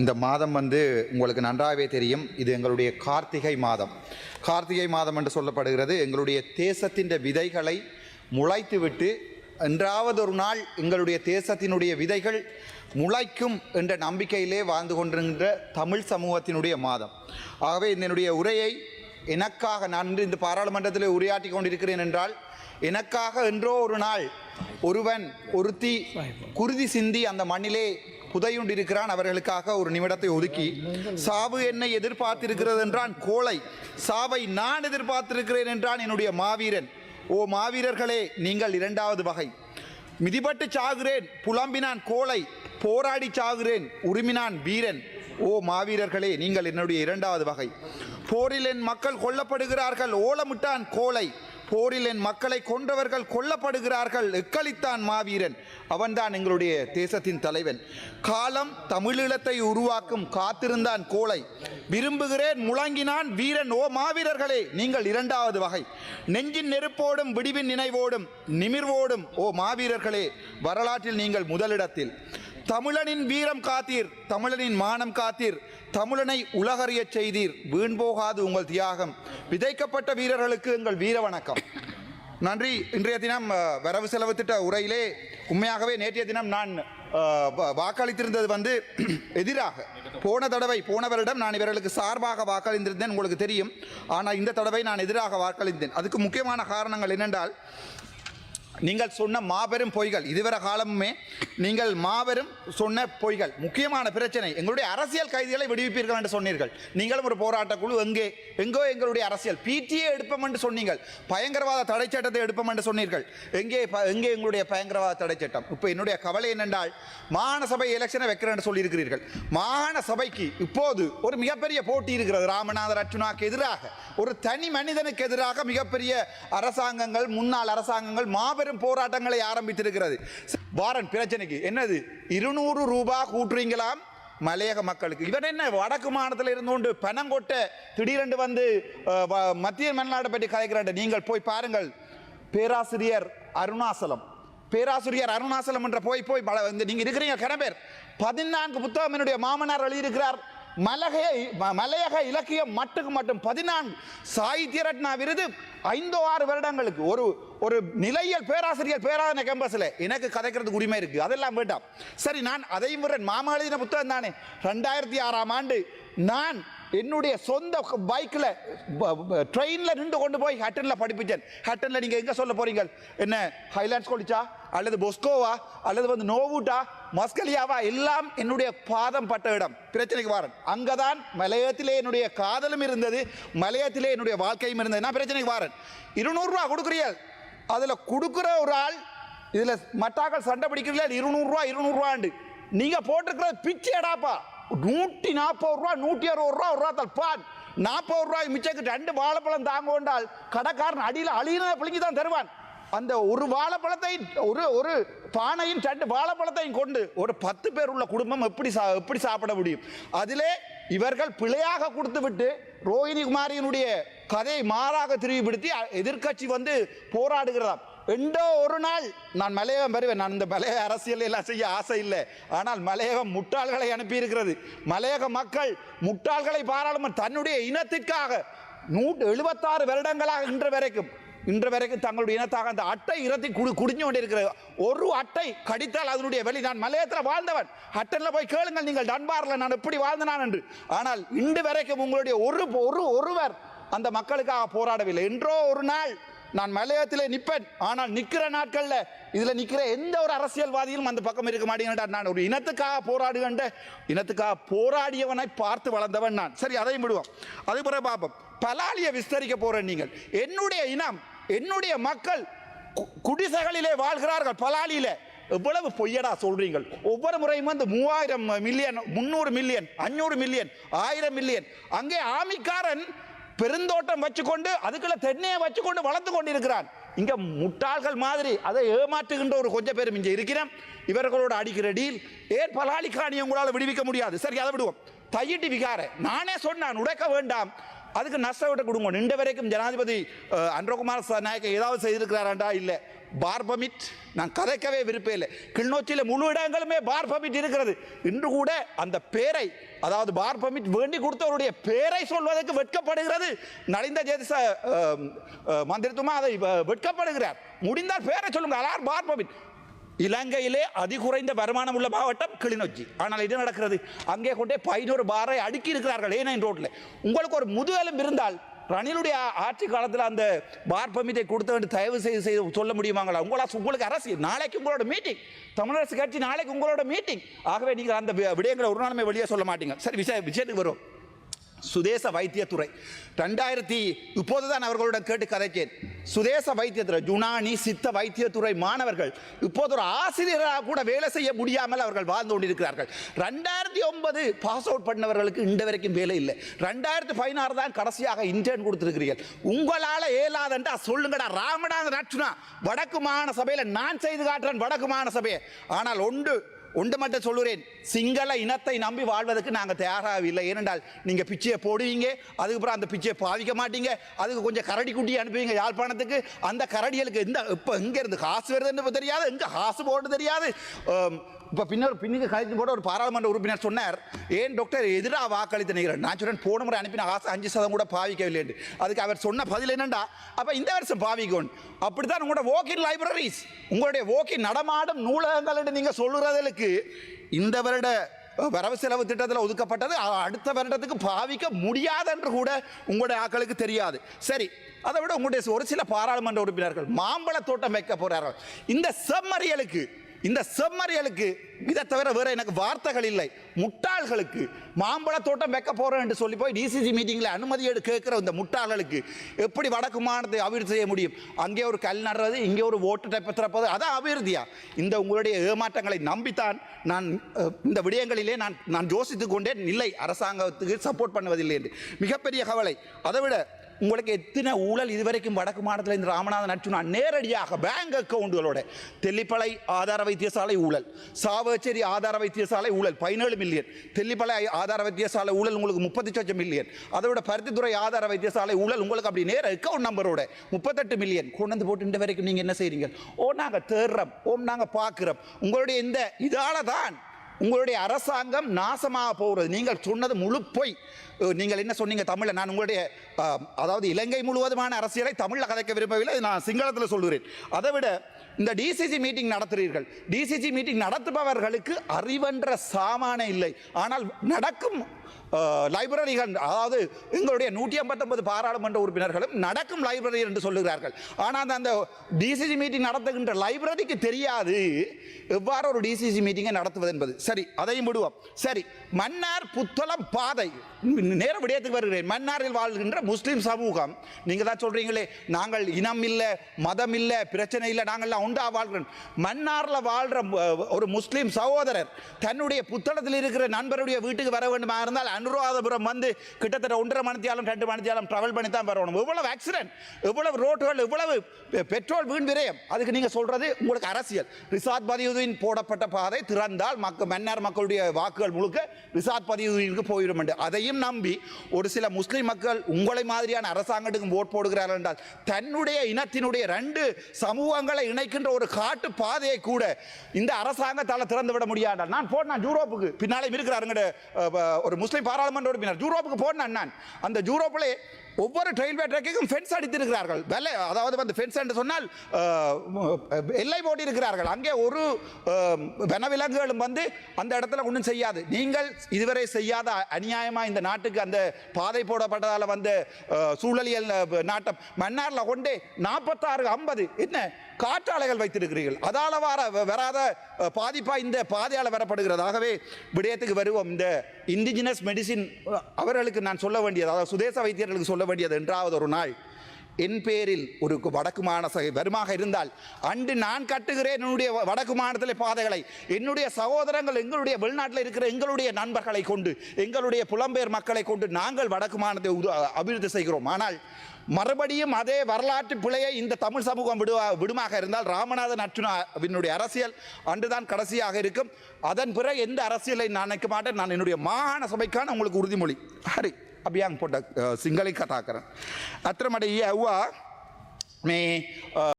இந்த மாதம் வந்து உங்களுக்கு நன்றாகவே தெரியும். இது எங்களுடைய கார்த்திகை மாதம். கார்த்திகை மாதம் என்று சொல்லப்படுகிறது. எங்களுடைய தேசத்தின் விதைகளை முளைத்துவிட்டு என்றாவது ஒரு நாள் எங்களுடைய தேசத்தினுடைய விதைகள் முளைக்கும் என்ற நம்பிக்கையிலே வாழ்ந்து கொண்டிருக்கின்ற தமிழ் சமூகத்தினுடைய மாதம். ஆகவே என்னுடைய உரையை எனக்காக நான் இன்று இந்த பாராளுமன்றத்தில் உரையாற்றி கொண்டிருக்கிறேன் என்றால் எனக்காக என்றோ ஒரு நாள் ஒருவன் ஒருத்தி குருதி சிந்தி அந்த மண்ணிலே புதையுண்டிருக்கிறான் அவர்களுக்காக ஒரு நிமிடத்தை ஒதுக்கி சாவு என்னை எதிர்பார்த்திருக்கிறது என்றான். கோழை சாவை நான் எதிர்பார்த்திருக்கிறேன் என்றான் என்னுடைய மாவீரன். ஓ மாவீரர்களே நீங்கள் இரண்டாவது வகை. மிதிபட்டு சாகுறேன் புலம்பினான் கோழை போராடி சாகுறேன் உருமினான் வீரன். ஓ மாவீரர்களே நீங்கள் என்னுடைய இரண்டாவது வகை. போரில் என் மக்கள் கொல்லப்படுகிறார்கள் ஓலமிட்டான் கோழை. போரில் என் மக்களை கொன்றவர்கள் கொல்லப்படுகிறார்கள். எக்களித்தான் மாவீரன். அவன்தான் எங்களுடைய தேசத்தின் தலைவன். காலம் தமிழீழத்தை உருவாக்கும் காத்திருந்தான் கோளை. விரும்புகிறேன் முழங்கினான் வீரன் ஓ மாவீரர்களே. நீங்கள் இரண்டாவது வகை. நெஞ்சின் நெருப்போடும் விடிவின் நினைவோடும் நிமிர்வோடும் ஓ மாவீரர்களே வரலாற்றில் நீங்கள் முதலிடத்தில். தமிழனின் வீரம் காத்தீர் தமிழனின் மானம் காத்தீர். தமிழனை உலகறிய செய்தீர். வீண் போகாது உங்கள் தியாகம். விதைக்கப்பட்ட வீரர்களுக்கு எங்கள் வீர வணக்கம். நன்றி. இன்றைய தினம் வரவு செலவு திட்ட உரையிலே உண்மையாகவே நேற்றைய தினம் நான் வாக்களித்திருந்தது வந்து எதிராக. போன தடவை போனவரிடம் நான் இவர்களுக்கு சார்பாக வாக்களித்திருந்தேன் உங்களுக்கு தெரியும். ஆனால் இந்த தடவை நான் எதிராக வாக்களித்தேன் அதுக்கு முக்கியமான காரணங்கள் என்னென்றால் நீங்கள் சொன்ன மாபெரும் பொய்கள் இதுவரை காலமுமே நீங்கள் மாபெரும் சொன்ன பொய்கள். முக்கியமான பிரச்சனை எங்களுடைய அரசியல் கைதிகளை விடுவிப்பீர்கள் என்று சொன்னீர்கள். நீங்களும் ஒரு போராட்ட குழு எங்கே? எங்கோ எங்களுடைய அரசியல். பிடிஏ எடுப்போம் என்று சொன்னீங்கள். பயங்கரவாத தடை சட்டத்தை எடுப்போம் என்று சொன்னீர்கள். எங்கே ப- எங்கே எங்களுடைய பயங்கரவாத தடை சட்டம்? இப்போ என்னுடைய கவலை என்னென்றால் மாகாண சபை எலெக்ஷனை வைக்கிறேன் என்று சொல்லியிருக்கிறீர்கள். மாகாண சபைக்கு இப்போது ஒரு மிகப்பெரிய போட்டி இருக்கிறது. ராமநாதர் அர்ச்சுனாக்கு எதிராக. ஒரு தனி மனிதனுக்கு எதிராக மிகப்பெரிய அரசாங்கங்கள் முன்னாள் அரசாங்கங்கள் மாபெரும் போராட்டங்களை ஆரம்பித்திருக்கிறது. வாரன் பிரச்சனைக்கு என்னது? இருநூறு ரூபாய் கூட்டுறீங்களாம் மலையக மக்களுக்கு. இவன் என்ன வடக்கு மாநிலத்தில் இருந்து கொண்டு பணம் கொட்ட திடீரென்று வந்து மத்திய மன்னாட்டை பற்றி கதைக்கிறாண்ட நீங்கள் போய் பாருங்கள். பேராசிரியர் அருணாசலம். பேராசிரியர் அருணாசலம் என்ற போய் போய் பல- நீங்க இருக்கிறீங்க கிணபேர் பதினான்கு புத்தகம் என்னுடைய மாமனார் எழுதியிருக்கிறார். மலகைய மலையக இலக்கியம் மட்டுக்கு மட்டும் பதினான்கு சாகித்ய ரத்னா விருது ஐந்தோ ஆறு வருடங்களுக்கு. ஒரு ஒரு நிலையியல் பேராசிரியர் பேராதன கேம்பஸில் எனக்கு கதைக்கிறதுக்கு உரிமை இருக்கு. அதெல்லாம் வேண்டாம். சரி நான் அதையும் விடுறேன். மாமா எழுதின புத்தகம் தானே? ரெண்டாயிரத்தி ஆறாம் ஆண்டு நான் என்னுடைய சொந்த பைக்கில் ட்ரெயினில் நின்று கொண்டு போய் ஹட்டனில் படிப்பிச்சேன் ஹட்டனில் நீங்கள் எங்கே சொல்ல போகிறீங்க என்ன ஹைலாண்ட்ஸ் கொலிச்சா அல்லது பொஸ்கோவா? அல்லது வந்து நோவுட்டா? மஸ்கலியாவா எல்லாம் என்னுடைய பாதம் பட்ட இடம். பிரச்சனைக்கு வாரன். அங்கே தான் மலையத்திலே என்னுடைய காதலும் இருந்தது மலையத்திலே என்னுடைய வாழ்க்கையும் இருந்தது. நான் பிரச்சனைக்கு வாரன். இருநூறுரூவா கொடுக்குறீர்கள் அதில் கொடுக்குற ஒரு ஆள் இதில் மட்டாக்கள் சண்டை பிடிக்கிறீர்கள் இருநூறுவா இருநூறுவாண்டு நீங்கள் போட்டிருக்கிறது பிச்சைடாப்பா நூற்றி நாற்பது ரூபா நூற்றி அறுபது ரூபா ஒரு ரூபா தல்பான் நாற்பது ரூபாய் மிச்சக்கு ரெண்டு வாழைப்பழம் தாங்க கொண்டால் கடைக்காரன் அடியில் அழியினதை பிள்ளைங்க தான் தருவான். அந்த ஒரு வாழைப்பழத்தை ஒரு ஒரு பானையும் ரெண்டு வாழைப்பழத்தையும் கொண்டு ஒரு பத்து பேர் உள்ள குடும்பம் எப்படி சா எப்படி சாப்பிட முடியும்? அதிலே இவர்கள் பிழையாக கொடுத்து விட்டு ரோஹிணி குமாரியினுடைய கதையை மாறாக திரும்பிப்படுத்தி எதிர்க்கட்சி வந்து போராடுகிறதாம் எண்டோ ஒரு நாள் நான் மலையகம் வருவேன். நான் இந்த மலையக அரசியல் எல்லாம் செய்ய ஆசை இல்லை. ஆனால் மலையகம் முட்டாள்களை அனுப்பியிருக்கிறது. மலையக மக்கள் முட்டாள்களை பாராளுமன்ற தன்னுடைய இனத்திற்காக நூற்று எழுபத்தாறு வருடங்களாக இன்று வரைக்கும் இன்று வரைக்கும் தங்களுடைய இனத்தாக அந்த அட்டை இரத்தி குடி குடிஞ்சு கொண்டிருக்கிறது ஒரு அட்டை கடித்தால் அதனுடைய வெளி நான் மலையத்தில் வாழ்ந்தவன். அட்டனில் போய் கேளுங்கள் நீங்கள் டன்பாரில் நான் எப்படி வாழ்ந்தனான் என்று. ஆனால் இன்று வரைக்கும் உங்களுடைய ஒரு ஒரு ஒருவர் அந்த மக்களுக்காக போராடவில்லை. என்றோ ஒரு நாள் நான் மலையத்திலே நிற்பேன். ஆனால் நிற்கிற நாட்களில் இதில் நிற்கிற எந்த ஒரு அரசியல்வாதியும் அந்த பக்கம் இருக்க மாட்டேங்கிறார் நான் ஒரு இனத்துக்காக போராடுகின்ற இனத்துக்காக போராடியவனை பார்த்து வளர்ந்தவன் நான். சரி அதையும் விடுவோம். அது பிறகு பார்ப்போம் பலாலியை விஸ்தரிக்க போறேன் நீங்கள். என்னுடைய இனம் என்னுடைய மக்கள் கு- குடிசைகளிலே வாழ்கிறார்கள் பலாலியில. எவ்வளவு பொய்யடா சொல்றீங்க ஒவ்வொரு முறையும் வந்து மூவாயிரம் மில்லியன் முந்நூறு மில்லியன் அஞ்சூறு மில்லியன் ஆயிரம் மில்லியன். அங்கே ஆமிக்காரன் பெருந்தோட்டம் வச்சுக்கொண்டு அதுக்குள்ள தென்னையை வச்சுக்கொண்டு வளர்த்து கொண்டிருக்கிறான். இங்க முட்டாள்கள் மாதிரி அதை ஏமாற்றுகின்ற ஒரு கொஞ்சம் பேரும் இங்கே இருக்கிறோம் இவர்களோட அடிக்கிற டீல் ஏன் காணி உங்களால் விடுவிக்க முடியாது? சரி அதை விடுவோம். தையிட்டு விகார. நானே சொன்னான் உடைக்க வேண்டாம். அதுக்கு நஷ்ட விட்டு கொடுங்க. நின்ற வரைக்கும் ஜனாதிபதி அன்றகுமார் நாயக்க ஏதாவது செய்திருக்கிறாராண்டா? இல்லை. பார் பமிட் நான் கதைக்கவே விருப்பம் இல்லை. கிளிநொச்சியில் முழு இடங்களுமே பார் பமிட் இருக்கிறது. இன்று கூட அந்த பேரை அதாவது பார் பமிட் வேண்டி கொடுத்தவருடைய பேரை சொல்வதற்கு வெட்கப்படுகிறது. நலிந்த ஜேதிச மந்திரத்துமா அதை வ- வெட்கப்படுகிறார். முடிந்தால் பேரை சொல்லுங்க அலார் பார் பமிட் இலங்கையிலே அதிகுறைந்த வருமானம் உள்ள மாவட்டம் கிளிநொச்சி. ஆனால் இது நடக்கிறது? அங்கே கொண்டே பதினோரு பாரை அடுக்கி இருக்கிறார்கள். ஏனைன் ரோட்டில்? உங்களுக்கு ஒரு முதுகெலும் இருந்தால் ரணிலுடைய ஆட்சி காலத்தில் அந்த பார் பமிட்டை கொடுத்தவன் தயவு செய்து செய்து சொல்ல முடியுமாங்களா? உங்களா உங்களுக்கு அரசியல் நாளைக்கு உங்களோட மீட்டிங் தமிழரசு கட்சி நாளைக்கு உங்களோட மீட்டிங் ஆகவே நீங்கள் அந்த விடயங்களை ஒரு நாளுமே வெளியே சொல்ல மாட்டீங்க. சரி விஷய விஷயத்துக்கு வரும் சுதேச வைத்தியத்துறை. ரெண்டாயிரத்தி இப்போதுதான் அவர்களுடன் கேட்டு கதைக்கேன் சுதேச வைத்தியத்துறை ஜுனானி சித்த வைத்தியத்துறை மாணவர்கள் இப்போது ஒரு ஆசிரியராக கூட வேலை செய்ய முடியாமல் அவர்கள் வாழ்ந்து கொண்டிருக்கிறார்கள். ரெண்டாயிரத்தி ஒன்பது பாஸ் அவுட் பண்ணவர்களுக்கு இந்த வரைக்கும் வேலை இல்லை. ரெண்டாயிரத்தி பதினாறு தான் கடைசியாக இன்டர்ன் கொடுத்துருக்கிறீர்கள். உங்களால் ஏலாதன்றா சொல்லுங்கடா. ராமநாத நட்சுனா வடக்கு மாகாண சபையில் நான் செய்து காட்டுறேன் வடக்கு மாகாண சபையை. ஆனால் ஒன்று ஒன்று மட்டும் சொல்லுறேன். சிங்கள இனத்தை நம்பி வாழ்வதற்கு நாங்கள் தயாராகவில்லை. ஏனென்றால் நீங்கள் பிச்சையை போடுவீங்க அதுக்கப்புறம் அந்த பிச்சையை பாவிக்க மாட்டீங்க அதுக்கு கொஞ்சம் கரடி குட்டி அனுப்புவீங்க யாழ்ப்பாணத்துக்கு. அந்த கரடிகளுக்கு இந்த இப்போ எங்கே இருந்து காசு வருதுன்னு தெரியாது எங்கே காசு போட்டு தெரியாது. இப்போ பின்னர் பின்னுக்கு கழித்து போட ஒரு பாராளுமன்ற உறுப்பினர் சொன்னார் ஏன் டாக்டர் எதிராக வாக்களித்து நிற்கிறேன் நான் சொன்னேன் போன முறை அனுப்பின காசு அஞ்சு சதம் கூட பாவிக்கவில்லை என்று. அதுக்கு அவர் சொன்ன பதில் என்னண்டா அப்போ இந்த வருஷம் பாவிக்கணும் அப்படித்தான் உங்களோட வாக்கின் லைப்ரரிஸ் உங்களுடைய வாக்கின் நடமாடும் நூலகங்கள் என்று நீங்கள் சொல்லுறதுக்கு இந்த வருட வரவு செலவு திட்டத்தில் ஒதுக்கப்பட்டது. அடுத்த வருடத்துக்கு பாவிக்க முடியாது என்று கூட உங்களுடைய ஆக்களுக்கு தெரியாது. சரி அதை விட உங்களுடைய ஒரு சில பாராளுமன்ற உறுப்பினர்கள் மாம்பழ தோட்டம் வைக்க போறார்கள். இந்த செம்மறியலுக்கு இந்த செம்மறியலுக்கு இதை தவிர வேற எனக்கு வார்த்தைகள் இல்லை. முட்டாள்களுக்கு மாம்பழ தோட்டம் வைக்க போறேன் என்று சொல்லி போய் டிசிசி மீட்டிங்ல அனுமதி எடு கேட்கிற இந்த முட்டாள்களுக்கு எப்படி வடக்கு மாநிலத்தை அபிவிருத்தி செய்ய முடியும்? அங்கே ஒரு கல் நடுறது இங்கே ஒரு ஓட்டு திறப்பது அதான் அபிவிருத்தியா? இந்த உங்களுடைய ஏமாற்றங்களை நம்பித்தான் நான் இந்த விடயங்களிலே நான் நான் யோசித்துக் கொண்டே இல்லை அரசாங்கத்துக்கு சப்போர்ட் பண்ணுவதில்லை என்று. மிகப்பெரிய கவலை. அதை விட உங்களுக்கு எத்தனை ஊழல் இதுவரைக்கும் வடக்கு மாநிலத்தில் இந்த ராமநாதன் நச்சுனா நேரடியாக பேங்க் அக்கவுண்டுகளோட தெல்லிப்பளை ஆதார வைத்தியசாலை ஊழல் சாவச்சேரி ஆதார வைத்தியசாலை ஊழல் பதினேழு மில்லியன் தெல்லிப்பளை ஆதார வைத்தியசாலை ஊழல் உங்களுக்கு முப்பத்தி சொச்சம் மில்லியன் அதோட பருத்தித்துறை ஆதார வைத்தியசாலை ஊழல் உங்களுக்கு அப்படி நேர அக்கவுண்ட் நம்பரோட முப்பத்தெட்டு மில்லியன் கொண்டு வந்து போட்டு இந்த வரைக்கும் நீங்கள் என்ன செய்கிறீங்க ஓ நாங்கள் தேடுறோம் ஓ நாங்கள் பார்க்குறோம். உங்களுடைய இந்த இதால தான் உங்களுடைய அரசாங்கம் நாசமாக போகிறது. நீங்கள் சொன்னது முழு பொய். நீங்கள் என்ன சொன்னீங்க தமிழில்? நான் உங்களுடைய அதாவது இலங்கை முழுவதுமான அரசியலை தமிழில் கதைக்க விரும்பவில்லை. நான் சிங்களத்தில் சொல்கிறேன் அதை விட இந்த டிசிசி மீட்டிங் நடத்துகிறீர்கள் டிசிசி மீட்டிங் நடத்துபவர்களுக்கு அறிவென்ற சாமானே இல்லை. ஆனால் நடக்கும் லைப்ரரிகள் அதாவது எங்களுடைய நூற்றி ஐம்பத்தொன்பது பாராளுமன்ற உறுப்பினர்களும் நடக்கும் லைப்ரரி என்று சொல்லுகிறார்கள். ஆனால் அந்த டிசிசி மீட்டிங் நடத்துகின்ற லைப்ரரிக்கு தெரியாது. எவ்வாறு ஒரு டிசிசி மீட்டிங்கை நடத்துவது என்பது? சரி அதையும் விடுவோம். சரி மன்னார் புத்தளம் பாதை. நேர விடயத்துக்கு வருகிறேன். மன்னாரில் வாழ்கின்ற முஸ்லீம் சமூகம் நீங்கள் தான் சொல்கிறீங்களே நாங்கள் இனம் இல்லை மதம் இல்லை பிரச்சனை இல்லை நாங்கள்லாம் உண்டா வாழ்கிறோம். மன்னாரில் வாழ்கிற ஒரு முஸ்லீம் சகோதரர் தன்னுடைய புத்தளத்தில் இருக்கிற நண்பருடைய வீட்டுக்கு வர வேண்டுமா இருந்தால் அனுராதபுரம் வந்து கிட்டத்தட்ட ஒன்றரை மணித்தியாலும் ரெண்டு மணித்தியாலும் ட்ராவல் பண்ணி தான் வரணும். எவ்வளவு ஆக்சிடென்ட் எவ்வளவு ரோட்டுகள் எவ்வளவு பெட்ரோல் வீண் விரயம். அதுக்கு நீங்கள் சொல்கிறது உங்களுக்கு அரசியல். ரிசாத் பதியுதீன் போடப்பட்ட பாதை திறந்தால் மக்கள் மன்னார் மக்களுடைய வாக்குகள் முழுக்க ரிசாத் பதியுதீனுக்கு போயிடும் அதையும் இதையும் நம்பி ஒரு சில முஸ்லீம் மக்கள் உங்களை மாதிரியான அரசாங்கத்துக்கு ஓட் போடுகிறார்கள் என்றால் தன்னுடைய இனத்தினுடைய ரெண்டு சமூகங்களை இணைக்கின்ற ஒரு காட்டு பாதையை கூட இந்த அரசாங்கத்தால் திறந்து விட முடியாது? நான் போனேன் யூரோப்புக்கு. பின்னாலே இருக்கிறாருங்க ஒரு முஸ்லீம் பாராளுமன்ற உறுப்பினர் யூரோப்புக்கு போனேன் நான். அந்த யூரோப்பிலே ஒவ்வொரு ரயில்வே ட்ராக்குக்கும் ஃபென்ஸ் அடித்திருக்கிறார்கள். வெள்ளை அதாவது வந்து ஃபென்ஸ் என்று சொன்னால் எல்லை போட்டி இருக்கிறார்கள் அங்கே ஒரு வனவிலங்குகளும் வந்து அந்த இடத்துல ஒன்றும் செய்யாது. நீங்கள் இதுவரை செய்யாத அநியாயமாக இந்த நாட்டுக்கு அந்த பாதை போடப்பட்டதால் வந்த சூழலியல் நாட்டம். மன்னாரில் கொண்டே நாற்பத்தாறு ஐம்பது என்ன? காற்றாலைகள் வைத்திருக்கிறீர்கள். அதால வர வராத பாதிப்பாக இந்த பாதையால் வரப்படுகிறதாகவே விடயத்துக்கு வருவோம். இந்த இண்டிஜினஸ் மெடிசின் அவர்களுக்கு நான் சொல்ல வேண்டியது அதாவது சுதேச வைத்தியர்களுக்கு சொல்ல வேண்டியது என்றாவது ஒரு நாள். என் பேரில் ஒரு வடக்கு மாநில வருமாக இருந்தால் அன்று நான் கட்டுகிறேன் என்னுடைய வ- வடக்கு மாநிலத்தில் பாதைகளை. என்னுடைய சகோதரங்கள் எங்களுடைய வெளிநாட்டில் இருக்கிற எங்களுடைய நண்பர்களை கொண்டு எங்களுடைய புலம்பெயர் மக்களை கொண்டு நாங்கள் வடக்கு மாநிலத்தை அபிவிருத்தி செய்கிறோம். ஆனால் மறுபடியும் அதே வரலாற்று பிழையை இந்த தமிழ் சமூகம் விடுவா விடுமாக இருந்தால் ராமநாதன் அர்ஜுனாவினுடைய அரசியல் அன்றுதான் கடைசியாக இருக்கும். அதன் பிறகு எந்த அரசியலை நான் நினைக்க மாட்டேன். நான் என்னுடைய மாகாண சபைக்கான உங்களுக்கு உறுதிமொழி. ஹரி. අභියන් පොඩක් සිංහලින් කතා කරන්න. ඇත්‍රමට ඒ ඇව්වා මේ